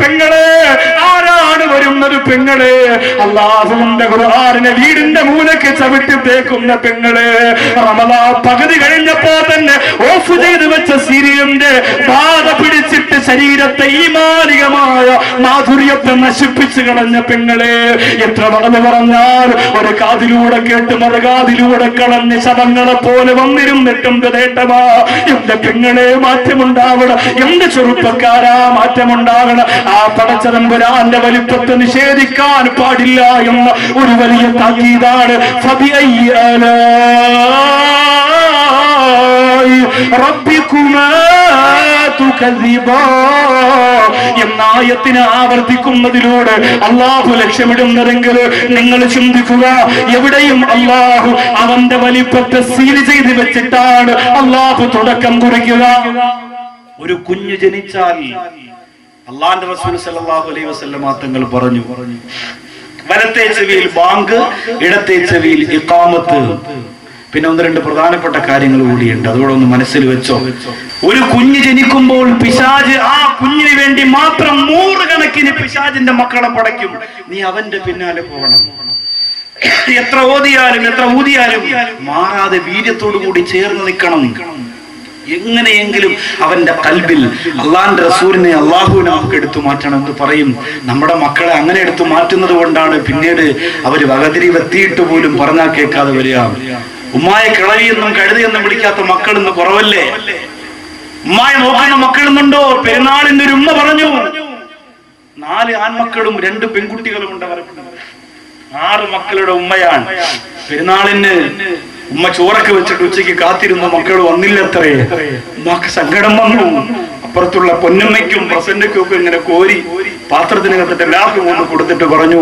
പെങ്ങളെ ആരാണ് വരുന്നത് പെങ്ങളെ? അള്ളാഹുവിന്റെ ഖുർആാനിനെ വീടിന്റെ മൂലക്ക് ചവിട്ടി തേക്കുന്ന പെങ്ങളെ റമദാ പകുതി കഴിഞ്ഞപ്പോ തന്നെ ഓഫ് ചെയ്ത് വെച്ച സിരിയന്റെ പാത പിടിച്ചിട്ട് ശരീരത്തെ ഈ മാലികമായ മാധുര്യത്തെ നശിപ്പിച്ചു കളഞ്ഞ പെങ്ങളെ എത്ര നടന്നു പറഞ്ഞാൽ ഒരു കാതിലൂടെ കേട്ട് മറുകാതിലൂടെ കളഞ്ഞ ശവങ്ങളെ പോലെ വന്നിരുന്നിട്ടും തേട്ടവാ എന്റെ പെങ്ങളെ മാറ്റമുണ്ടാവണം. എന്റെ ചെറുപ്പക്കാരാ മാറ്റമുണ്ടാകണം. ആ പടച്ചതമ്പുരാന്റെ വലിപ്പത്തെ നിഷേധിക്കാൻ പാടില്ല എന്ന ഒരു വലിയ താക്കീതാണ് ഫബിഅയ്യി ആലാഇ ربكما എന്ന ആയത്തിനെ ആവർത്തിക്കുന്നതിലൂടെ അള്ളാഹു ലക്ഷ്യമിടുന്നതെങ്കിൽ നിങ്ങൾ ചിന്തിക്കുക എവിടെയും അള്ളാഹു അവന്റെ വലിപ്പത്തെ സീൽ ചെയ്ത് വെച്ചിട്ടാണ് അള്ളാഹു തുടക്കം കുറിക്കുക. ഒരു കുഞ്ഞു ജനിച്ചാൽ അള്ളാന്റെ റസൂൽ സല്ലല്ലാഹു അലൈഹി വസല്ലമ തങ്ങൾ പറഞ്ഞു വലത്തെ ചെവിയിൽ ബാങ്ക് ഇടത്തെ ചെവിയിൽ ഇക്കാമത്ത് പിന്നെ ഒന്ന് രണ്ട് പ്രധാനപ്പെട്ട കാര്യങ്ങൾ കൂടിയുണ്ട്. അതുകൂടെ ഒന്ന് മനസ്സിൽ വെച്ചോ. ഒരു കുഞ്ഞ് ജനിക്കുമ്പോൾ പിശാജ് ആ കുഞ്ഞിന് വേണ്ടി മാത്രം നൂറുകണക്കിന് പിശാജിന്റെ മക്കളെ പടയ്ക്കും. നീ അവന്റെ പിന്നാലെ പോകണം. എത്ര ഓതിയാലും എത്ര ഊതിയാലും മാറാതെ വീര്യത്തോടു കൂടി ചേർന്ന് നിൽക്കണം. എങ്ങനെയെങ്കിലും അവന്റെ കൽബിൽ അള്ളാന്റെ റസൂലിനെ അള്ളാഹുവിനെ നമുക്ക് എടുത്തു മാറ്റണം എന്ന് പറയും. നമ്മുടെ മക്കളെ അങ്ങനെ എടുത്തു മാറ്റുന്നത് കൊണ്ടാണ് പിന്നീട് അവർ വകതിരിവെത്തിയിട്ട് പോലും പറഞ്ഞാൽ കേൾക്കാതെ വരിക. ഉമ്മായ കിളവി എന്നും കഴുതി എന്നും വിളിക്കാത്ത മക്കൾ ഇന്ന് കുറവല്ലേ? ഉമ്മായ നോക്കുന്ന മക്കളുന്നുണ്ടോ പെരുന്നാളിന്റെ ഒരു ഉമ്മ പറഞ്ഞു. നാല് ആൺമക്കളും രണ്ട് പെൺകുട്ടികളും ഉണ്ട് ആറ് മക്കളുടെ ഉമ്മയാണ്. പെരുന്നാളിന് ഉമ്മ ചോറൊക്കെ വെച്ചിട്ട് ഉച്ചയ്ക്ക് കാത്തിരുന്ന മക്കൾ വന്നില്ലത്രേ. ഉമ്മക്ക് സങ്കടം വന്നു. അപ്പുറത്തുള്ള പൊന്നമ്മയ്ക്കും പ്രസന്റയ്ക്കും ഒക്കെ ഇങ്ങനെ കോരി പാത്രത്തിനകത്തിട്ട് എല്ലാവർക്കും ഒന്ന് കൊടുത്തിട്ട് പറഞ്ഞു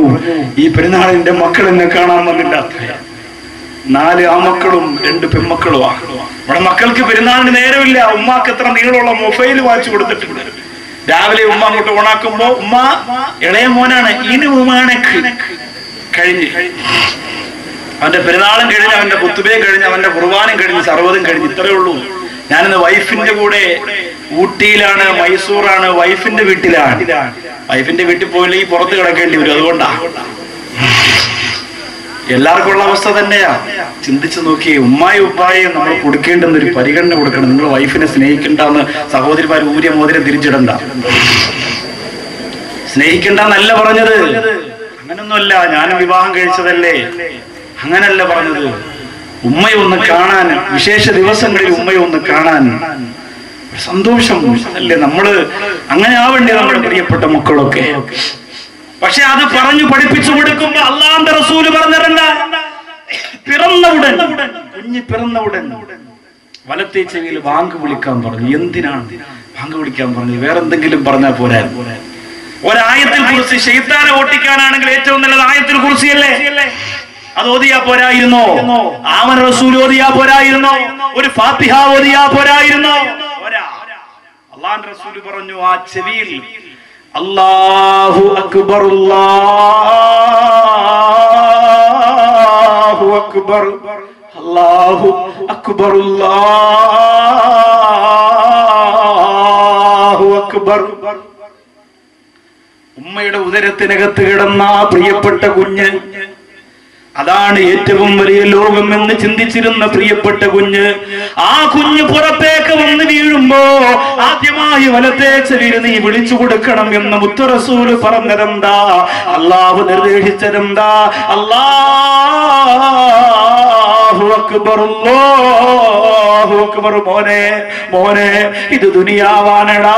ഈ പെരുന്നാളിന്റെ മക്കൾ എന്നെ കാണാൻ വന്നില്ല നാല് ആമക്കളും രണ്ട് പെൺമക്കളുമാണ് ഇവിടെ മക്കൾക്ക് പെരുന്നാളിന് നേരമില്ല. ഉമ്മാക്ക് എത്ര നീളമുള്ള മൊബൈൽ വാങ്ങിച്ചു കൊടുത്തിട്ടുണ്ട്. രാവിലെ ഉമ്മ അങ്ങോട്ട് ഓണാക്കുമ്പോ ഉമ്മ ഇളയ മോനാണ് ഇനി ഉമ്മാണക്ക് കഴിഞ്ഞ്. അവന്റെ പെരുന്നാളും കഴിഞ്ഞ് അവന്റെ കുത്തുബയും കഴിഞ്ഞ് അവന്റെ കുർബാനും കഴിഞ്ഞ് സർവതും കഴിഞ്ഞ് ഇത്രയേ ഉള്ളൂ. ഞാനിന്ന് വൈഫിന്റെ കൂടെ ഊട്ടിയിലാണ് മൈസൂറാണ് വൈഫിന്റെ വീട്ടിലാണ്. വൈഫിന്റെ വീട്ടിൽ പോയില്ലെങ്കിൽ പുറത്ത് കിടക്കേണ്ടി വരും അതുകൊണ്ടാ. എല്ലാവർക്കും ഉള്ള അവസ്ഥ തന്നെയാ. ചിന്തിച്ചു നോക്കി ഉമ്മായി ഉപ്പായും നമ്മൾ കൊടുക്കേണ്ടെന്ന് ഒരു പരിഗണന കൊടുക്കണം. നിങ്ങൾ വൈഫിനെ സ്നേഹിക്കണ്ടെന്ന് സഹോദരിമാർ ഊര്യ മോതിരം തിരിച്ചിടണ്ട. സ്നേഹിക്കണ്ടെന്നല്ല പറഞ്ഞത്. അങ്ങനൊന്നുമല്ല ഞാനും വിവാഹം കഴിച്ചതല്ലേ. അങ്ങനല്ല പറഞ്ഞത്. ഉമ്മയെ ഒന്ന് കാണാൻ വിശേഷ ദിവസങ്ങളിൽ ഉമ്മയെ ഒന്ന് കാണാൻ സന്തോഷം അല്ലേ നമ്മൾ? അങ്ങനെ ആവണ്ടേ നമ്മുടെ പ്രിയപ്പെട്ട മക്കളൊക്കെ? പക്ഷെ അത് പറഞ്ഞു പഠിപ്പിച്ചു കൊടുക്കുമ്പോ അള്ളാന്റെ റസൂൽ പറഞ്ഞിരണ്ട പിറന്ന ഉടൻ കുഞ്ഞ് പിറന്ന ഉടൻ വലത്തെ ചെവിയിൽ വാങ്ക് വിളിക്കാൻ പറഞ്ഞു. എന്തിനാണ് വാങ്ക് വിളിക്കാൻ പറഞ്ഞു വേറെ എന്തെങ്കിലും പറഞ്ഞാൽ പോരാ. ഒരായത്തിൽ കുറിച്ച് ഷെയ്ത്താനെ ഓട്ടിക്കാനാണെങ്കിൽ ഏറ്റവും നല്ലത് ആയത്തിൽ കുറിച്ചല്ലേ അത് ഓതിയാ പോരായിരുന്നോ? ആമൻ റസൂൽ ഓതിയാ പോരായിരുന്നോ? ഒരു ഫാത്തിഹ ഓതിയാ പോരായിരുന്നോ? അള്ളാൻ റസൂൽ പറഞ്ഞു ആ ചെവിയിൽ അല്ലാഹു അക്ബർ അല്ലാഹു അക്ബർ അല്ലാഹു അക്ബർ അല്ലാഹു അക്ബർ. ഉമ്മയുടെ ഉദരത്തിനകത്ത് കിടന്ന ആ പ്രിയപ്പെട്ട കുഞ്ഞ് അതാണ് ഏറ്റവും വലിയ ലോകം എന്ന് ചിന്തിച്ചിരുന്ന പ്രിയപ്പെട്ട കുഞ്ഞ്. ആ കുഞ്ഞ് പുറത്തേക്ക് വന്ന് വീഴുമ്പോ ആദ്യമായി വലത്തെ ചെവിയിൽ നീ വിളിച്ചു കൊടുക്കണം എന്ന് മുത്തറസൂൽ പറഞ്ഞതെന്താ? അള്ളാവ് നിർദ്ദേശിച്ചതെന്താ? അല്ലാഹു അക്ബർ അല്ലാഹു അക്ബർ. മോനെ മോനെ ഇത് ദുനിയാവാണടാ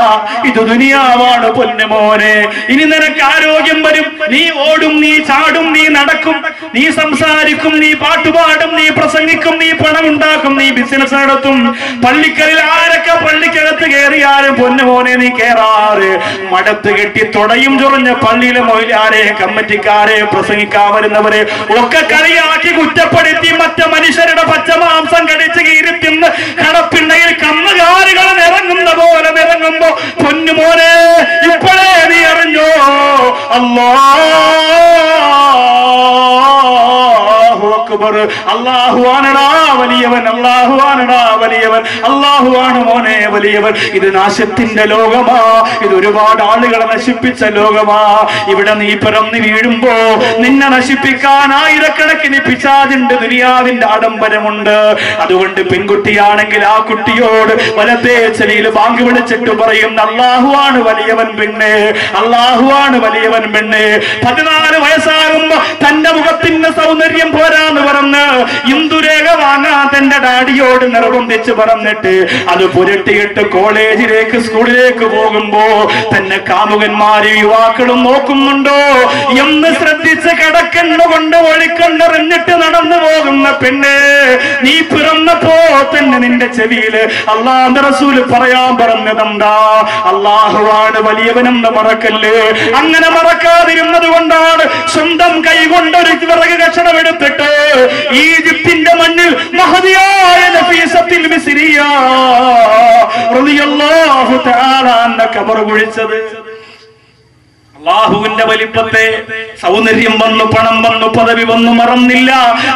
ഇത് ദുനിയാവാണ് പൊന്നു മോനെ. ഇനി നിനക്ക് ആരോഗ്യം വരും. നീ ഓടും നീ ചാടും നീ നടക്കും. നീ സംസാരിക്കും നീ പാട്ടുപാടും നീ പ്രസംഗിക്കും നീ പണം ഉണ്ടാക്കും നീ ബിസിനസ് നടത്തും. പള്ളിക്കലിൽ ആരൊക്കെ പള്ളിക്കകത്ത് കയറിയാലും പൊന്നു മോനെ നീ കേറാറ്. മടത്ത് കെട്ടി തുടയും ചൊറിഞ്ഞ പള്ളിയിലെ മൊയിലാരെ കമ്മറ്റിക്കാരെ പ്രസംഗിക്കാൻ വരുന്നവരെ ഒക്കെ കളിയാക്കി കുറ്റപ്പെടുത്തി മറ്റു മനുഷ്യരുടെ പച്ചമാംസം കടിച്ച് കീരിത്തിന്ന് കടപ്പിണ്ടയിൽ കന്നുകാലികൾ നിറങ്ങുന്ന പോലെ നിറങ്ങുമ്പോ പൊന്നുമോനെ ഇപ്പോഴേ നീ അറിഞ്ഞോ? അല്ലാഹു! അക്ബർ അള്ളാഹുവാനടാ വലിയവൻ അള്ളാഹുവാനടാ വലിയവൻ. അള്ളാഹുവാണ് വലിയവൻ. ഇത് നാശത്തിന്റെ ലോകമാ. ഇത് ഒരുപാട് ആളുകളെ നശിപ്പിച്ച ലോകമാ. ഇവിടെ നീ പിറന്ന് വീഴുമ്പോ നിന്നെ നശിപ്പിക്കാൻ ആയിരക്കണക്കിന് പിശാചുണ്ട് ദുനിയാവിന്റെ ആഡംബരമുണ്ട്. അതുകൊണ്ട് പെൺകുട്ടിയാണെങ്കിൽ ആ കുട്ടിയോട് വലത്തേ ചെവിയിൽ ബാങ്ക് വിളിച്ചിട്ട് പറയും അള്ളാഹുവാണ് വലിയവൻ പെണ്ണ്. അള്ളാഹുവാണ് വലിയവൻ പെണ്ണ്. പതിനാല് വയസ്സാകുമ്പോ തന്റെ മുഖത്തിന്റെ സൗന്ദര്യം പോരാന്ന് പറഞ്ഞ് ഇന്ദുരേഖ വാങ്ങാൻ തന്റെ ഡാഡിയോട് നിർബന്ധിച്ച് പറഞ്ഞിട്ട് അത് പുരട്ടിയിട്ട് കോളേജിലേക്ക് സ്കൂളിലേക്ക് പോകുമ്പോ തന്നെ കാമുകന്മാര് യുവാക്കളും നോക്കുന്നുണ്ടോ? എന്ന് ശ്രദ്ധിച്ച് കിടക്കണ്ണുകൊണ്ട് ഒഴിക്കണ്ണെറിഞ്ഞിട്ട് നടന്നു പോകുന്ന പെണ്ണ് നീ പിറന്നപ്പോ തന്നെ നിന്റെ ചെവിയിൽ അള്ളാഹ് റസൂൽ പറയാൻ പറഞ്ഞതെന്താ? അള്ളാഹുവാണ് വലിയവനെന്ന് മറക്കല്ലേ. അങ്ങനെ മറക്കാതിരുന്നത് കൊണ്ടാണ് സ്വന്തം കൈ കൊണ്ട് ഒരു വിറക് കഷണം എടുത്തിട്ട് ഈജിപ്തിന്റെ മണ്ണിൽ മഹതിയായ നഫീസത്തിൽ മിസ്രിയ റളിയല്ലാഹു തആല അന്ന ഖബർ കുഴിച്ചത് അള്ളാഹുവിന്റെ വലിപ്പത്തെ സൗന്ദര്യം വന്നു പണം വന്നു പദവി വന്നു മറന്നില്ല.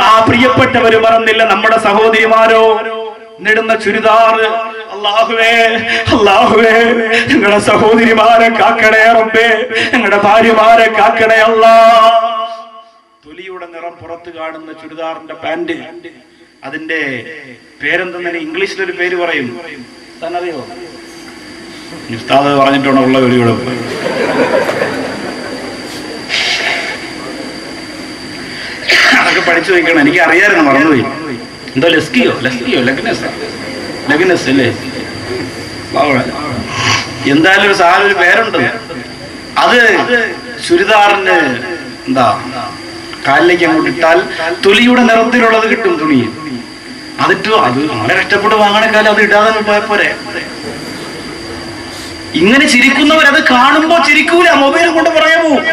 ആ പ്രിയപ്പെട്ടവര് മറന്നില്ല. നമ്മുടെ സഹോദരിമാരോ നെടുന്ന ചുരിദാർ. അള്ളാഹുവേ അള്ളാഹുവേ നിങ്ങളുടെ സഹോദരിമാരെ കാക്കണേ റബ്ബേ നിങ്ങളുടെ ഭാര്യമാരെ കാക്കണേ അല്ലാ. തൊലിയുടെ നിറം പുറത്ത് കാണുന്ന ചുരിദാറിന്റെ പാന്റ്. അതിന്റെ പേരെന്തെന്നെ ഇംഗ്ലീഷിലൊരു പേര് പറയും. തന്നറിയോ ഉസ്താദ് പറഞ്ഞിട്ടാണ് ഉള്ള കുഴപ്പം അതൊക്കെ പഠിച്ചു വെക്കണം. എനിക്ക് അറിയാമായിരുന്നു മറന്നുപോയി. എന്തോ ലെസ്കിയോ? ലെസ്കിയോ? ലഗ്നസ്? ലഗ്നസ് അല്ലേ. എന്തായാലും ഒരു സാധനം ഒരു പേരുണ്ട്. അത് ചുരിദാറിന് എന്താ? കാലിലേക്ക് അങ്ങോട്ട് ഇട്ടാൽ തൊലിയുടെ നിറത്തിലുള്ളത് കിട്ടും തുണി. അതിട്ട് അത് വളരെ കഷ്ടപ്പെട്ട് വാങ്ങണ കാലം അത് ഇടാതെ പോരെ. ഇങ്ങനെ ചിരിക്കുന്നവർ അത് കാണുമ്പോ ചിരിക്കൂല മൊബൈൽ കൊണ്ട് പറയാൻ പോവും.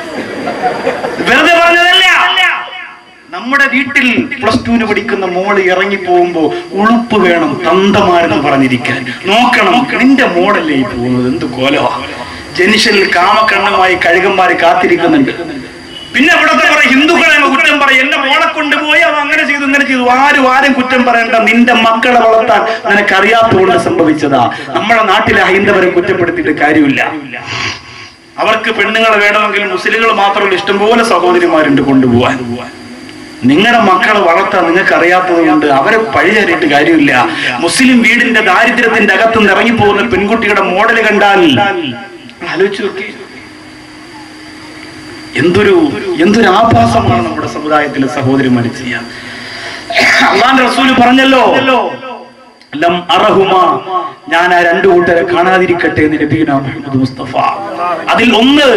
വെറുതെ പറഞ്ഞതല്ല. നമ്മുടെ വീട്ടിൽ പ്ലസ് ടുവിന് പഠിക്കുന്ന മോൾ ഇറങ്ങി പോകുമ്പോ ഉളുപ്പ് വേണം തന്തമാരെന്ന് പറഞ്ഞിരിക്കാൻ. നോക്കണം നിന്റെ മോളല്ലേ ഈ പോകുന്നത്? എന്ത് കോലവാ ജനിഷനിൽ കാമക്കണ്ണമായി കഴുകന്മാര് കാത്തിരിക്കുന്നുണ്ട്. പിന്നെ ഇവിടത്തെ പറയും ഹിന്ദുക്കളെ കുറ്റം പറയും. എന്റെ മോളെ കൊണ്ടുപോയി അവ അങ്ങനെ ചെയ്തു ഇങ്ങനെ ചെയ്തു. ആരും ആരും കുറ്റം പറയണ്ട. നിന്റെ മക്കളെ വളർത്താൻ നിനക്കറിയാത്തതുകൊണ്ട് സംഭവിച്ചതാ. നമ്മുടെ നാട്ടിലെ ഹൈന്ദവരെ കുറ്റപ്പെടുത്തിയിട്ട് കാര്യമില്ല. അവർക്ക് പെണ്ണുങ്ങളെ വേണമെങ്കിൽ മുസ്ലിങ്ങൾ മാത്രമല്ല ഇഷ്ടംപോലെ സഹോദരിമാരുണ്ട് കൊണ്ടുപോകാൻ നിങ്ങളുടെ മക്കളെ വളർത്താൻ നിങ്ങൾക്ക് അറിയാത്തത് കൊണ്ട് അവരെ പഴിചാരിയിട്ട് കാര്യമില്ല. മുസ്ലിം വീടിന്റെ ദാരിദ്ര്യത്തിന്റെ അകത്തുനിന്ന് ഇറങ്ങിപ്പോകുന്ന പെൺകുട്ടിയുടെ മോഡൽ കണ്ടാൽ ആലോചിച്ചു നോക്കി എന്തൊരു എന്തൊരു ആഭാസമാണ് നമ്മുടെ സമുദായത്തിലെ സഹോദരിമാർ ചെയ്യാൻ. അള്ളാൻ റസൂൽ പറഞ്ഞല്ലോ. ഞാൻ ആ രണ്ടു കൂട്ടരെ കാണാതിരിക്കട്ടെ എന്ന് മുഹമ്മദ് മുസ്തഫ. അതിൽ ഒന്ന്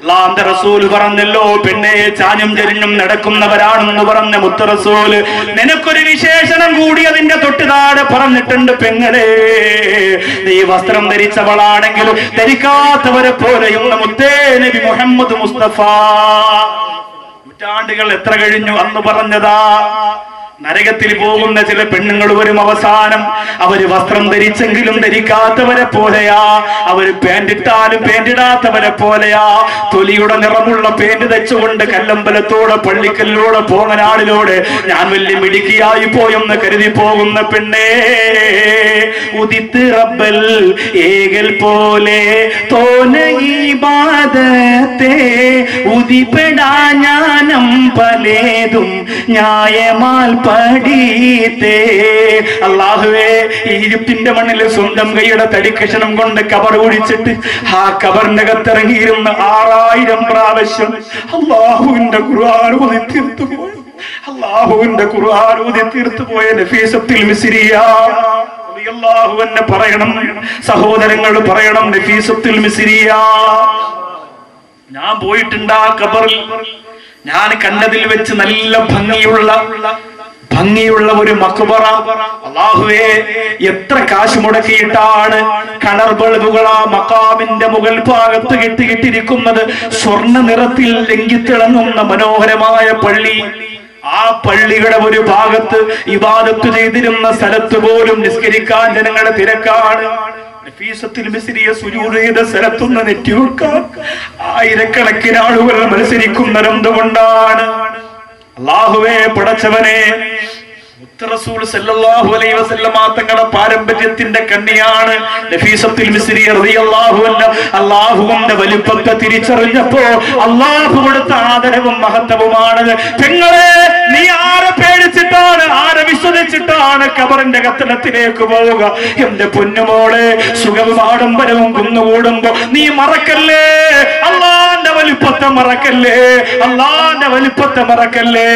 അള്ളാന്റെ റസൂൽ പറഞ്ഞല്ലോ പെണ്ണെ ചാഞ്ഞും ചെരിഞ്ഞും നടക്കുന്നവരാണെന്ന് പറഞ്ഞ മുത്ത റസൂൽ നിനക്കൊരു വിശേഷണം കൂടി അതിന്റെ തൊട്ടുതാടെ പറഞ്ഞിട്ടുണ്ട് പെങ്ങളെ. നീ വസ്ത്രം ധരിച്ചവളാണെങ്കിലും ധരിക്കാത്തവരെ പോലെയുള്ള മുത്തേ നബി മുഹമ്മദ് മുസ്തഫ. നൂറ്റാണ്ടുകൾ എത്ര കഴിഞ്ഞു അന്ന് പറഞ്ഞതാ? നരകത്തിൽ പോകുന്ന ചില പെണ്ണുങ്ങൾ വരും അവസാനം. അവർ വസ്ത്രം ധരിച്ചെങ്കിലും ധരിക്കാത്തവരെ പോലെയാ. അവർ പാന്റിട്ടാലും പാന്റിടാത്തവരെ പോലെയാ. തൊലിയുടെ നിറമുള്ള പേന്റ് തെച്ചുകൊണ്ട് കല്ലമ്പലത്തോടെ പള്ളിക്കല്ലോടെ പോങ്ങനാളിലൂടെ ഞാൻ വലിയ മിടുക്കിയായി പോയെന്ന് കരുതി പോകുന്ന പെണ്ണേ. ഉദിത്ത് റബ്ബൽ ഏകൽ പോലെ തോനീബാദത്തെ ഉദിപ്പെടാ ഞാനം പലേതും ന്യായമാൽ പഠിത്തേ അള്ളാഹുവേ ഈജിപ്തിന്റെ മണ്ണിൽ സ്വന്തം കൈയുടെ തടിക്കഷണം കൊണ്ട് കബർ കുടിച്ചിട്ട് ആ കബറിന്റെ കത്തിറങ്ങിയിരുന്ന ആറായിരം പ്രാവശ്യം അള്ളാഹുവിന്റെ ഖുർആാനൂതി തീർത്തു അള്ളാഹുവിന്റെ ഖുർആാനൂതി തീർത്തു പോയ നഫീസത്തിൽ മിസിരിയ അള്ളാഹു എന്നെ പറയണം സഹോദരങ്ങൾ പറയണം നഫീസത്തിൽ മിസിരിയ. ഞാൻ പോയിട്ടുണ്ട് ആ കബറിൽ. ഞാൻ കണ്ടതിൽ വെച്ച് നല്ല ഭംഗിയുള്ള ഭംഗിയുള്ള ഒരു മക്ബറ. അള്ളാഹുവേ എത്ര കാശ് മുടക്കിയിട്ടാണ് കളർ ബൾബുകൾ ആ മക്കാമിന്റെ മുകൾ ഭാഗത്ത് കെട്ടിയിട്ടിരിക്കുന്നത് സ്വർണ നിറത്തിൽ ലംഘിത്തിളങ്ങുന്ന മനോഹരമായ പള്ളി. ആ പള്ളിയുടെ ഒരു ഭാഗത്ത് ഇബാദത്ത് ചെയ്തിരുന്ന സ്ഥലത്ത് പോലും നിസ്കരിക്കാൻ ജനങ്ങളുടെ തിരക്കാണ്. സ്ഥലത്തുനിന്ന് നെറ്റിവെക്കാൻ ആയിരക്കണക്കിന് ആളുകൾ മത്സരിക്കുന്നത് എന്തുകൊണ്ടാണ് അള്ളാഹുവേ പടച്ചവനെ വസല്ലമ തങ്ങളുടെ പാരമ്പര്യത്തിന്റെ കണ്ണിയാണ് നഫീസത്തുൽ വലിപ്പത്തെ തിരിച്ചറിഞ്ഞപ്പോ അല്ലാഹു കൊടുത്ത ആദരവും മഹത്വവുമാണ്. പെങ്ങളെ നീ ആരെ പേടിച്ചിട്ടാണ് ആരെ വിശ്വസിച്ചിട്ടാണ് കബറിന്റെ കത്തനത്തിലേക്ക് പോവുക? എന്റെ പൊന്നുമോളെ സുഖവും ആഡംബരവും കുന്നുകൂടുമ്പോ നീ മറക്കല്ലേ? അള്ളാന്റെ വലിപ്പത്തെ മറക്കല്ലേ? അള്ളാന്റെ വലിപ്പത്തെ മറക്കല്ലേ?